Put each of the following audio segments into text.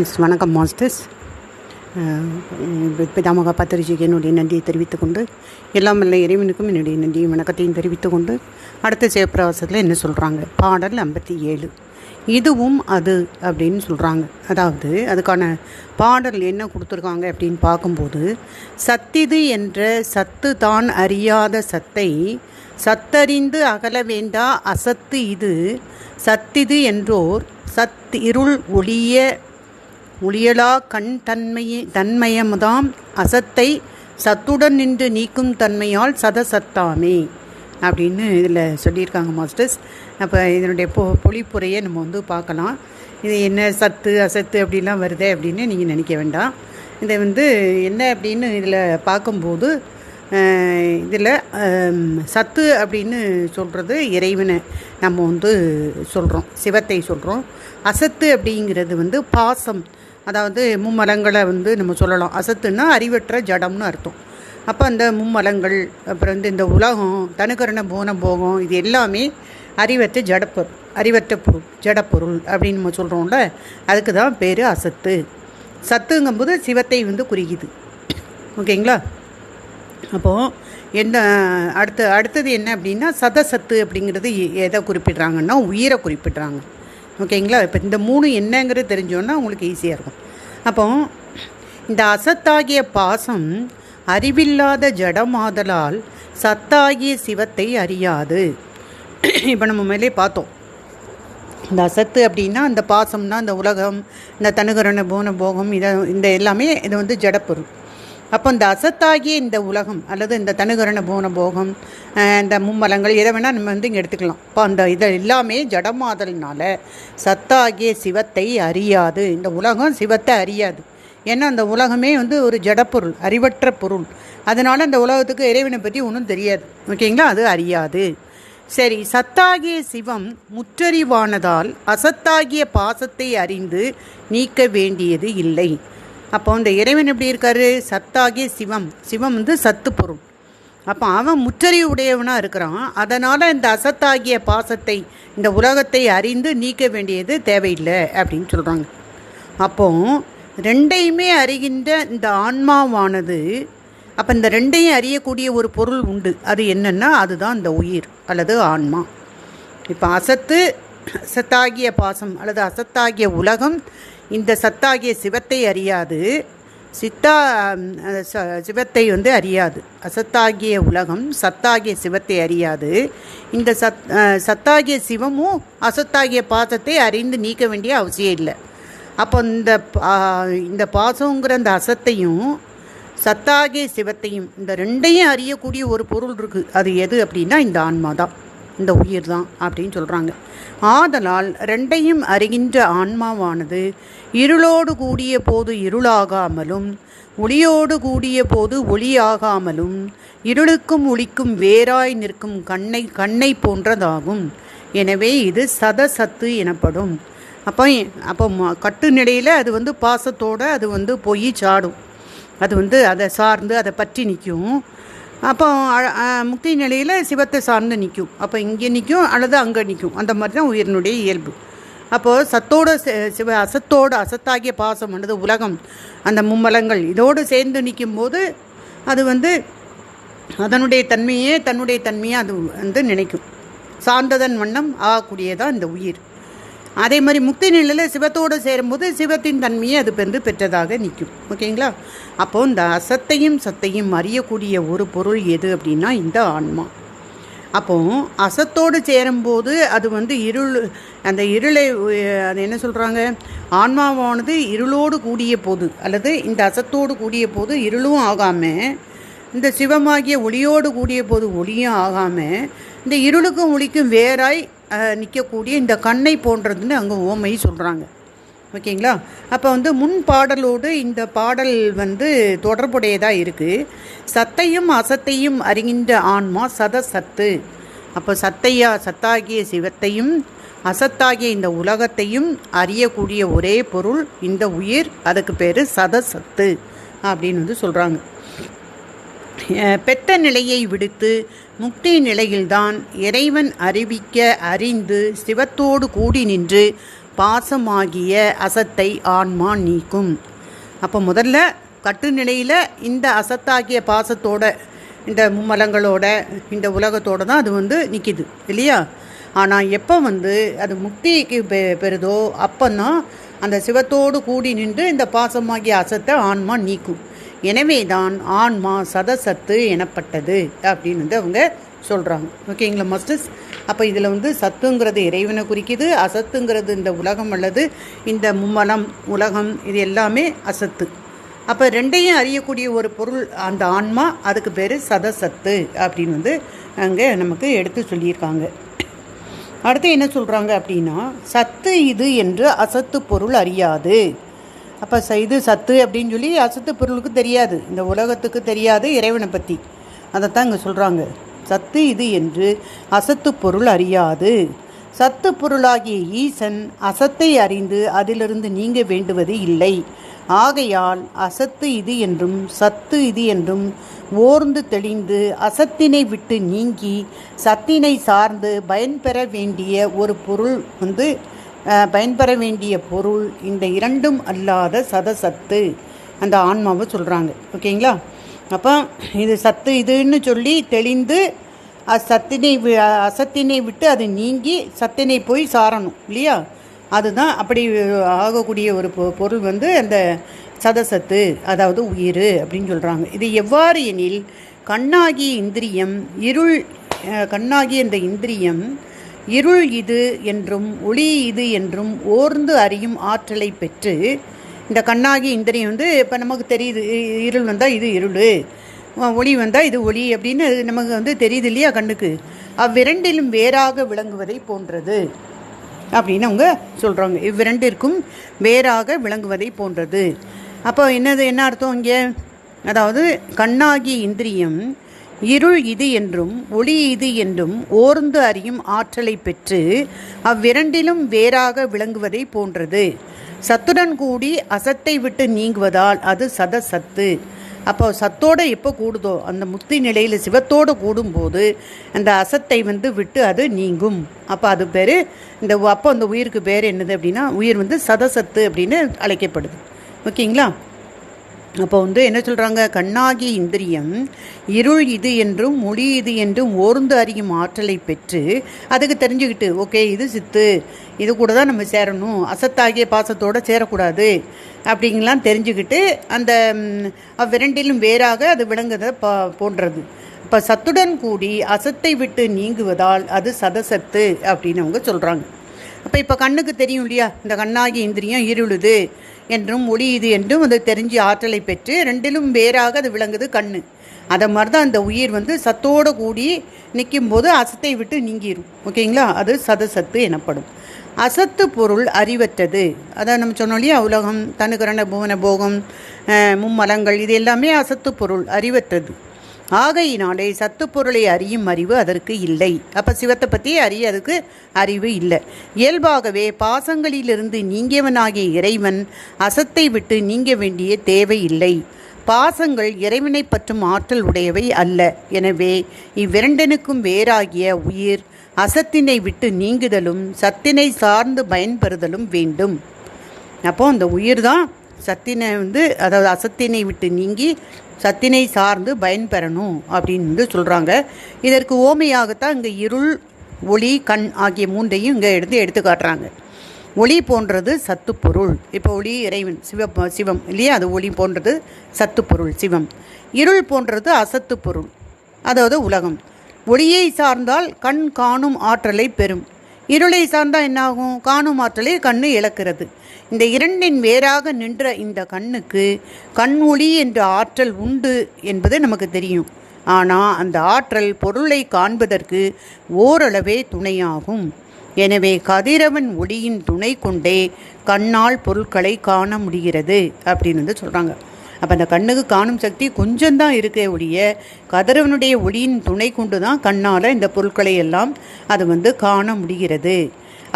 S வணக்கம் masters. பிதாமக பத்திரிஜிக்கு என்னுடைய நன்றியை தெரிவித்துக்கொண்டு எல்லாம் இறைவனுக்கும் என்னுடைய நன்றியும் வணக்கத்தையும் தெரிவித்துக்கொண்டு அடுத்த சிவப்பிரவாசத்தில் என்ன சொல்கிறாங்க பாடல் ஐம்பத்தி ஏழு இதுவும் அது அப்படின்னு சொல்கிறாங்க அதாவது அதுக்கான பாடல் என்ன கொடுத்துருக்காங்க அப்படின்னு பார்க்கும்போது சத்திது என்ற சத்து தான் அறியாத சத்தை சத்தறிந்து அகல வேண்டா அசத்து இது சத்திது என்றோர் சத் இருள் ஒளிய ஒளியலா கண் தன்மையை தன்மயமுதாம் அசத்தை சத்துடன் நின்று நீக்கும் தன்மையால் சதசத்தாமே அப்படின்னு இதில் சொல்லியிருக்காங்க மாஸ்டர்ஸ். அப்போ இதனுடைய பொ பொழிப்புரையை நம்ம வந்து பார்க்கலாம். இது என்ன சத்து அசத்து அப்படிலாம் வருதே அப்படின்னு நீங்கள் நினைக்க வேண்டாம். இதை வந்து என்ன அப்படின்னு இதில் பார்க்கும்போது இதில் சத்து அப்படின்னு சொல்கிறது இறைவனை நம்ம வந்து சொல்கிறோம் சிவத்தை சொல்கிறோம் அசத்து அப்படிங்கிறது வந்து பாசம். அதாவது மும்மலங்களை வந்து நம்ம சொல்லலாம். அசத்துன்னா அறிவற்ற ஜடம்னு அர்த்தம். அப்போ அந்த மும்மலங்கள் அப்புறம் வந்து இந்த உலகம் தனுக்கரண போன போகம் இது எல்லாமே அறிவற்ற ஜடப்பொருள் அறிவற்ற பொருள் ஜடப்பொருள் அப்படின்னு நம்ம சொல்கிறோம்ல அதுக்கு தான் பேர் அசத்து. சத்துங்கும்போது சிவத்தை வந்து குறிக்குது. ஓகேங்களா? அப்போது என்ன அடுத்து அடுத்தது என்ன அப்படின்னா சதசத்து அப்படிங்கிறது எ- எதை குறிப்பிட்றாங்கன்னா உயிரை குறிப்பிடுறாங்க. ஓகேங்களா? இப்போ இந்த மூணு என்னங்கிறது தெரிஞ்சோன்னா உங்களுக்கு ஈஸியாக இருக்கும். அப்போ இந்த அசத்தாகிய பாசம் அறிவில்லாத ஜடமாதலால் சத்தாகிய சிவத்தை அறியாது. இப்போ நம்ம மேலே பார்த்தோம். இந்த அசத்து அப்படின்னா அந்த பாசம்னா இந்த உலகம் இந்த தனுகரண போன போகம் இதை இந்த எல்லாமே இது வந்து ஜடப்பொருள். அப்போ இந்த அசத்தாகிய இந்த உலகம் அல்லது இந்த தனுகரண பூன போகம் இந்த மும்மலங்கள் எதை வேணால் நம்ம வந்து இங்கே எடுத்துக்கலாம். இப்போ அந்த இதை எல்லாமே ஜடமாதல்னால சத்தாகிய சிவத்தை அறியாது. இந்த உலகம் சிவத்தை அறியாது. ஏன்னா அந்த உலகமே வந்து ஒரு ஜடப்பொருள் அறிவற்ற பொருள். அதனால் அந்த உலகத்துக்கு இறைவனை பற்றி ஒன்றும் தெரியாது. ஓகேங்களா? அது அறியாது. சரி சத்தாகிய சிவம் முற்றறிவானதால் அசத்தாகிய பாசத்தை அறிந்து நீக்க வேண்டியது இல்லை. அப்போ இந்த இறைவன் எப்படி இருக்காரு? சத்தாகிய சிவம். சிவம் வந்து சத்து பொருள். அப்போ அவன் முற்றறிவு உடையவனாக இருக்கிறான். அதனால் இந்த அசத்தாகிய பாசத்தை இந்த உலகத்தை அறிந்து நீக்க வேண்டியது தேவையில்லை அப்படின்னு சொல்கிறாங்க அப்போ ரெண்டையுமே அறிகின்ற இந்த ஆன்மாவானது அப்போ இந்த ரெண்டையும் அறியக்கூடிய ஒரு பொருள் உண்டு. அது என்னென்னா அதுதான் இந்த உயிர் அல்லது ஆன்மா. இப்போ அசத்து அசத்தாகிய பாசம் அல்லது அசத்தாகிய உலகம் இந்த சத்தாகிய சிவத்தை அறியாது. சித்தா சிவத்தை வந்து அறியாது. அசத்தாகிய உலகம் சத்தாகிய சிவத்தை அறியாது. இந்த சத் சத்தாகிய சிவமும் அசத்தாகிய பாசத்தை அறிந்து நீக்க வேண்டிய அவசியம் இல்லை. அப்போ இந்த பா- இந்த பாசங்கிற அந்த அசத்தையும் சத்தாகிய சிவத்தையும் இந்த ரெண்டையும் அறியக்கூடிய ஒரு பொருள் இருக்குது அது எது அப்படின்னா இந்த ஆன்மா தான். இந்த உயிர் தான் அப்படின்னு சொல்கிறாங்க ஆதலால் ரெண்டையும் அறிகின்ற ஆன்மாவானது இருளோடு கூடிய போது இருளாகாமலும் ஒளியோடு கூடிய போது ஒளியாகாமலும் இருளுக்கும் ஒளிக்கும் வேறாய் நிற்கும் கண்ணை கண்ணை போன்றதாகும். எனவே இது சதசத்து எனப்படும். அப்போ அப்போ ம- கட்டு நிலையில் அது வந்து பாசத்தோடு அது வந்து போய் சாடும். அது வந்து அதை சார்ந்து அதை பற்றி நிற்கும். அப்போ அ- முக்தி நிலையில் சிவத்தை சார்ந்து நிற்கும் அப்போ இங்கே நிற்கும் அல்லது அங்கே நிற்கும் அந்த மாதிரி தான் உயிரினுடைய இயல்பு. அப்போது சத்தோட சே- சிவ அசத்தோடு அசத்தாகிய பாசம் அல்லது உலகம் அந்த மும்மலங்கள் இதோடு சேர்ந்து நிற்கும்போது அது வந்து அதனுடைய தன்மையே தன்னுடைய தன்மையை அது வந்து நினைக்கும். சார்ந்ததன் வண்ணம் ஆகக்கூடியதான் இந்த உயிர். அதே மாதிரி முக்தி நிலையில் சிவத்தோடு சேரும்போது சிவத்தின் தன்மையை அது வந்து பெற்றதாக நிற்கும். ஓகேங்களா? அப்போது இந்த அசத்தையும் சத்தையும் அறியக்கூடிய ஒரு பொருள் எது அப்படின்னா இந்த ஆன்மா. அப்போ அசத்தோடு சேரும்போது அது வந்து இருள் அந்த இருளை அது என்ன சொல்கிறாங்க ஆன்மாவானது இருளோடு கூடிய போது அல்லது இந்த அசத்தோடு கூடிய போது இருளும் ஆகாமல் இந்த சிவமாகிய ஒளியோடு கூடிய போது ஒளியும் ஆகாமல் இந்த இருளுக்கும் ஒளிக்கும் வேறாய் நிற்கக்கூடிய இந்த கண்ணை போன்றதுன்னு அங்கே ஓமை சொல்கிறாங்க ஓகேங்களா? அப்போ வந்து முன் பாடலோடு இந்த பாடல் வந்து தொடர்புடையதாக இருக்குது சத்தையும் அசத்தையும் அறிகின்ற ஆன்மா சத சத்து. அப்போ சத்தையா சத்தாகிய சிவத்தையும் அசத்தாகிய இந்த உலகத்தையும் அறியக்கூடிய ஒரே பொருள் இந்த உயிர் அதுக்கு பேர் சத சத்து அப்படின்னு வந்து சொல்கிறாங்க பெத்த நிலையை விடுத்து முக்தி நிலையில்தான் இறைவன் அறிவிக்க அறிந்து சிவத்தோடு கூடி நின்று பாசமாகிய அசத்தை ஆன்மா நீக்கும். அப்போ முதல்ல கட்டுநிலையில் இந்த அசத்தாகிய பாசத்தோட இந்த மும்மலங்களோட இந்த உலகத்தோட தான் அது வந்து நிற்கிது இல்லையா? ஆனால் எப்போ வந்து அது முக்திக்கு பெ பெறுதோ அப்போதான் அந்த சிவத்தோடு கூடி நின்று இந்த பாசமாகிய அசத்தை ஆன்மா நீக்கும். எனவே தான் ஆன்மா சதசத்து எனப்பட்டது அப்படின்னு வந்து அவங்க சொல்கிறாங்க ஓகேங்களா மாஸ்டர்ஸ்? அப்போ இதில் வந்து சத்துங்கிறது இறைவனை குறிக்குது அசத்துங்கிறது இந்த உலகம் அல்லது இந்த மும்மலம் உலகம் இது எல்லாமே அசத்து. அப்போ ரெண்டையும் அறியக்கூடிய ஒரு பொருள் அந்த ஆன்மா அதுக்கு பேர் சதசத்து அப்படின்னு வந்து அங்கே நமக்கு எடுத்து சொல்லியிருக்காங்க. அடுத்து என்ன சொல்கிறாங்க அப்படின்னா சத்து இது என்று அசத்து பொருள் அறியாது. அப்போ இது சத்து அப்படின்னு சொல்லி அசத்து பொருளுக்கு தெரியாது. இந்த உலகத்துக்கு தெரியாது இறைவனை பற்றி அதைத்தான் இங்கே சொல்கிறாங்க சத்து இது என்று அசத்து பொருள் அறியாது. சத்து பொருளாகிய ஈசன் அசத்தை அறிந்து அதிலிருந்து நீங்க வேண்டுவது இல்லை. ஆகையால் அசத்து இது என்றும் சத்து இது என்றும் ஓர்ந்து தெளிந்து அசத்தினை விட்டு நீங்கி சத்தினை சார்ந்து பயன்பெற வேண்டிய ஒரு பொருள் வந்து பயன்பெற வேண்டிய பொருள் இந்த இரண்டும் அல்லாத சதசத்து அந்த ஆன்மாவை சொல்கிறாங்க ஓகேங்களா? அப்போ இது சத்து இதுன்னு சொல்லி தெளிந்து அச்சத்தினை வி- அசத்தினை விட்டு அது நீங்கி சத்தினை போய் சாரணும் இல்லையா? அதுதான் அப்படி ஆகக்கூடிய ஒரு பொ- பொருள் வந்து அந்த சதசத்து அதாவது உயிர் அப்படின்னு சொல்கிறாங்க இது எவ்வாறு எனில் கண்ணாகிய இந்திரியம் இருள் கண்ணாகிய இந்த இந்திரியம் இருள் இது என்றும் ஒளி இது என்றும் ஓர்ந்து அறியும் ஆற்றலை பெற்று இந்த கண்ணாகி இந்திரியம் வந்து இப்போ நமக்கு தெரியுது இருள் வந்தால் இது இருள் ஒளி வந்தால் இது ஒளி அப்படின்னு நமக்கு வந்து தெரியுது இல்லையா கண்ணுக்கு? அவ்விரண்டிலும் வேறாக விளங்குவதை போன்றது அப்படின்னு அவங்க சொல்கிறாங்க இவ்விரண்டிற்கும் வேறாக விளங்குவதை போன்றது. அப்போ என்னது என்ன அர்த்தம் இங்கே? அதாவது கண்ணாகி இந்திரியம் இருள் இது என்றும் ஒளி இது என்றும் ஓர்ந்து அறியும் ஆற்றலை பெற்று அவ்விரண்டிலும் வேறாக விளங்குவதை போன்றது. சத்துடன் கூடி அசத்தை விட்டு நீங்குவதால் அது சத சத்து. அப்போ சத்தோடு எப்போ கூடுதோ அந்த முக்தி நிலையில் சிவத்தோடு கூடும்போது அந்த அசத்தை வந்து விட்டு அது நீங்கும். அப்போ அது பேர் இந்த அப்போ அந்த உயிருக்கு பேர் என்னது அப்படின்னா உயிர் வந்து சதசத்து அப்படின்னு அழைக்கப்படுது. ஓகேங்களா? அப்போ வந்து என்ன சொல்கிறாங்க கண்ணாகி இந்திரியம் இருள் இது என்றும் மொழி இது என்றும் ஓர்ந்து அறியும் ஆற்றலை பெற்று அதுக்கு தெரிஞ்சுக்கிட்டு ஓகே இது சித்து இது கூட தான் நம்ம சேரணும் அசத்தாகிய பாசத்தோடு சேரக்கூடாது அப்படிங்கலாம் தெரிஞ்சுக்கிட்டு அந்த விரண்டிலும் வேறாக அது விளங்குதை பா போன்றது. இப்போ சத்துடன் கூடி அசத்தை விட்டு நீங்குவதால் அது சதசத்து அப்படின்னு அவங்க சொல்கிறாங்க அப்போ இப்போ கண்ணுக்கு தெரியும் இல்லையா? இந்த கண்ணாகி இந்திரியம் இருளுது என்றும் ஒளி இது என்றும் அது தெரிஞ்சு ஆற்றலை பெற்று ரெண்டிலும் வேறாக அது விளங்குது கண்ணு. அதை மாதிரி தான் அந்த உயிர் வந்து சத்தோடு கூடி நிற்கும் போது அசத்தை விட்டு நீங்கிடும் ஓகேங்களா? அது சதசத்து எனப்படும். அசத்து பொருள் அறிவற்றது. அதான் நம்ம சொன்னோம் இல்லையா? உலகம் தனுகரண புவன போகம் மும்மலங்கள் இது எல்லாமே அசத்து பொருள் அறிவற்றது. ஆகையினாலே சத்து பொருளை அறியும் அறிவு அதற்கு இல்லை. அப்போ சிவத்தை பற்றி அறிய அதுக்கு அறிவு இல்லை. இயல்பாகவே பாசங்களிலிருந்து நீங்கியவனாகிய இறைவன் அசத்தை விட்டு நீங்க வேண்டிய தேவை இல்லை. பாசங்கள் இறைவனை பற்றும் ஆற்றல் உடையவை அல்ல. எனவே இவ்விரண்டனுக்கும் வேறாகிய உயிர் அசத்தினை விட்டு நீங்குதலும் சத்தினை சார்ந்து பயன்பெறுதலும் வேண்டும். அப்போ அந்த உயிர் தான் சத்தினை வந்து அதாவது அசத்தினை விட்டு நீங்கி சத்தினை சார்ந்து பயன்பெறணும் அப்படின்னு வந்து சொல்கிறாங்க இதற்கு ஓமையாகத்தான் இங்கே இருள் ஒளி கண் ஆகிய மூன்றையும் இங்கே எடுத்து எடுத்து காட்டுறாங்க ஒளி போன்றது சத்து பொருள். இப்போ ஒளி இறைவன் சிவ சிவம் இல்லையா? அது ஒளி போன்றது சத்து பொருள் சிவம். இருள் போன்றது அசத்து பொருள் அதாவது உலகம். ஒளியை சார்ந்தால் கண் காணும் ஆற்றலை பெறும். இருளை சார்ந்தால் என்னாகும்? காணும் ஆற்றலை கண்ணு இழக்கிறது. இந்த இரண்டின் வேறாக நின்ற இந்த கண்ணுக்கு கண் ஒளி என்ற ஆற்றல் உண்டு என்பது நமக்கு தெரியும். ஆனால் அந்த ஆற்றல் பொருளை காண்பதற்கு ஓரளவே துணையாகும். எனவே கதிரவன் ஒளியின் துணை கொண்டே கண்ணால் பொருட்களை காண முடிகிறது அப்படின்னு வந்து சொல்கிறாங்க அப்போ அந்த கண்ணுக்கு காணும் சக்தி கொஞ்சம்தான் இருக்கே ஒழிய கதிரவனுடைய ஒளியின் துணை கொண்டு தான் கண்ணால் இந்த பொருட்களை எல்லாம் அது வந்து காண முடிகிறது.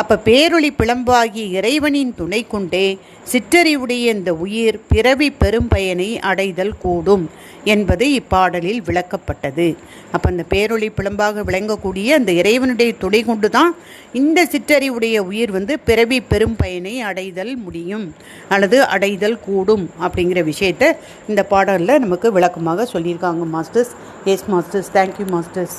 அப்போ பேரொளி பிளம்பாகிய இறைவனின் துணை கொண்டே சிற்றறிவுடைய இந்த உயிர் பிறவி பெரும் பயனை அடைதல் கூடும் என்பது இப்பாடலில் விளக்கப்பட்டது. அப்போ அந்த பேரொளி பிளம்பாக விளங்கக்கூடிய அந்த இறைவனுடைய துணை கொண்டு தான் இந்த சிற்றறிவுடைய உயிர் வந்து பிறவி பெரும் பயனை அடைதல் முடியும் அல்லது அடைதல் கூடும் அப்படிங்கிற விஷயத்தை இந்த பாடலில் நமக்கு விளக்கமாக சொல்லியிருக்காங்க masters. Yes masters. Thank you masters.